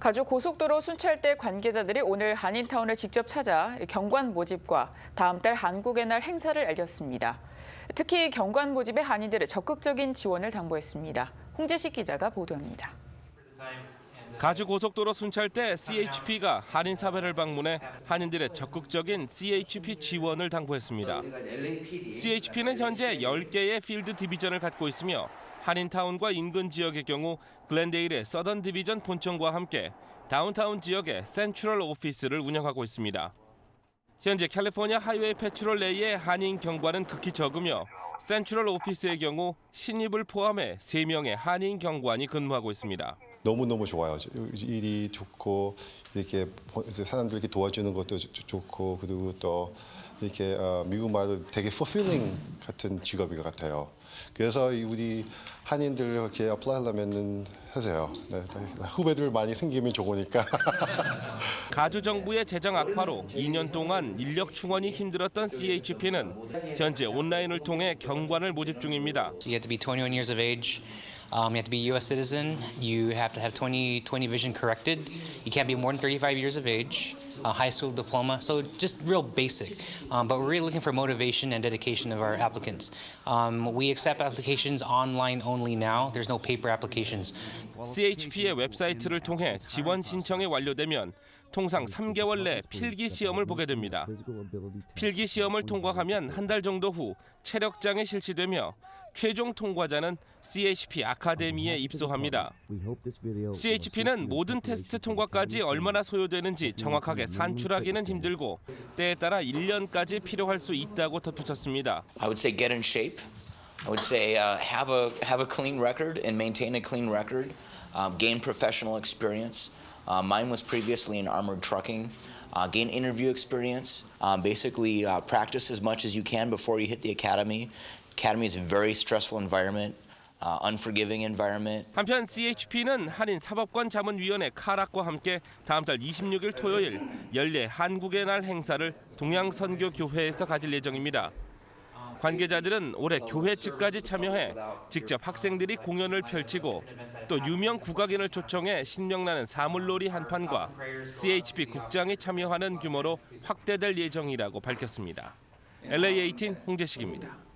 가주 고속도로 순찰대 관계자들이 오늘 한인타운을 직접 찾아 경관 모집과 다음 달 한국의 날 행사를 알렸습니다. 특히 경관 모집에 한인들의 적극적인 지원을 당부했습니다. 홍재식 기자가 보도합니다. 가주 고속도로 순찰대 CHP가 한인 사회를 방문해 한인들의 적극적인 CHP 지원을 당부했습니다. CHP는 현재 10개의 필드 디비전을 갖고 있으며 한인타운과 인근 지역의 경우 글렌데일의 서던 디비전 본청과 함께 다운타운 지역의 센트럴 오피스를 운영하고 있습니다. 현재 캘리포니아 하이웨이 내의 한인 경관은 극히 적으며 센트럴 오피스의 경우 신입을 포함해 3명의 한인 경관이 근무하고 있습니다. 너무 너무 좋아요. 일이 좋고 이렇게 사람들 이렇게 도와주는 것도 좋- 좋고 그리고 또 이렇게 어, 미국 말로 되게 fulfilling 같은 직업인 것 같아요. 그래서 이 우리 한인들 이렇게 어플라이하려면은 하세요. 네, 네, 후배들 많이 생기면 좋으니까. 가주 정부의 재정 악화로 2년 동안 인력 충원이 힘들었던 CHP는 현재 온라인을 통해 경관을 모집 중입니다. You have to be 21 years of age. Um, you have to be a U.S. citizen. You have to have 20 20 vision corrected. You can't be more than 35 years of age. A high school diploma. So just real basic. Um, but we're really looking for motivation and dedication of our applicants. Um, we accept applications online only now. There's no paper applications. CHP의 웹사이트를 통해 지원 신청이 완료되면 통상 3개월 내 필기 시험을 보게 됩니다. 필기 시험을 통과하면 한 달 정도 후 체력장에 실시되며 최종 통과자는 CHP 아카데미에 입소합니다. CHP는 모든 테스트 통과까지 얼마나 소요되는지 정확하게 산출하기는 힘들고 때에 따라 1년까지 필요할 수 있다고 덧붙였습니다. I would say get in shape. I would say uh, have a have a clean record and maintain a clean record. Um, gain professional experience. Uh, mine was previously in armored trucking. Uh, gain interview experience. Um, basically, uh, practice as much as you can before you hit the academy. Academy is a very stressful environment, uh, unforgiving environment. 한편 CHP는 한인 사법권 자문위원회 카락과 함께 다음 달 26일 토요일 연례 한국의 날 행사를 동양선교교회에서 가질 예정입니다. 관계자들은 올해 교회 측까지 참여해 직접 학생들이 공연을 펼치고 또 유명 국악인을 초청해 신명나는 사물놀이 한 판과 CHP 국장이 참여하는 규모로 확대될 예정이라고 밝혔습니다. LA18 홍재식입니다.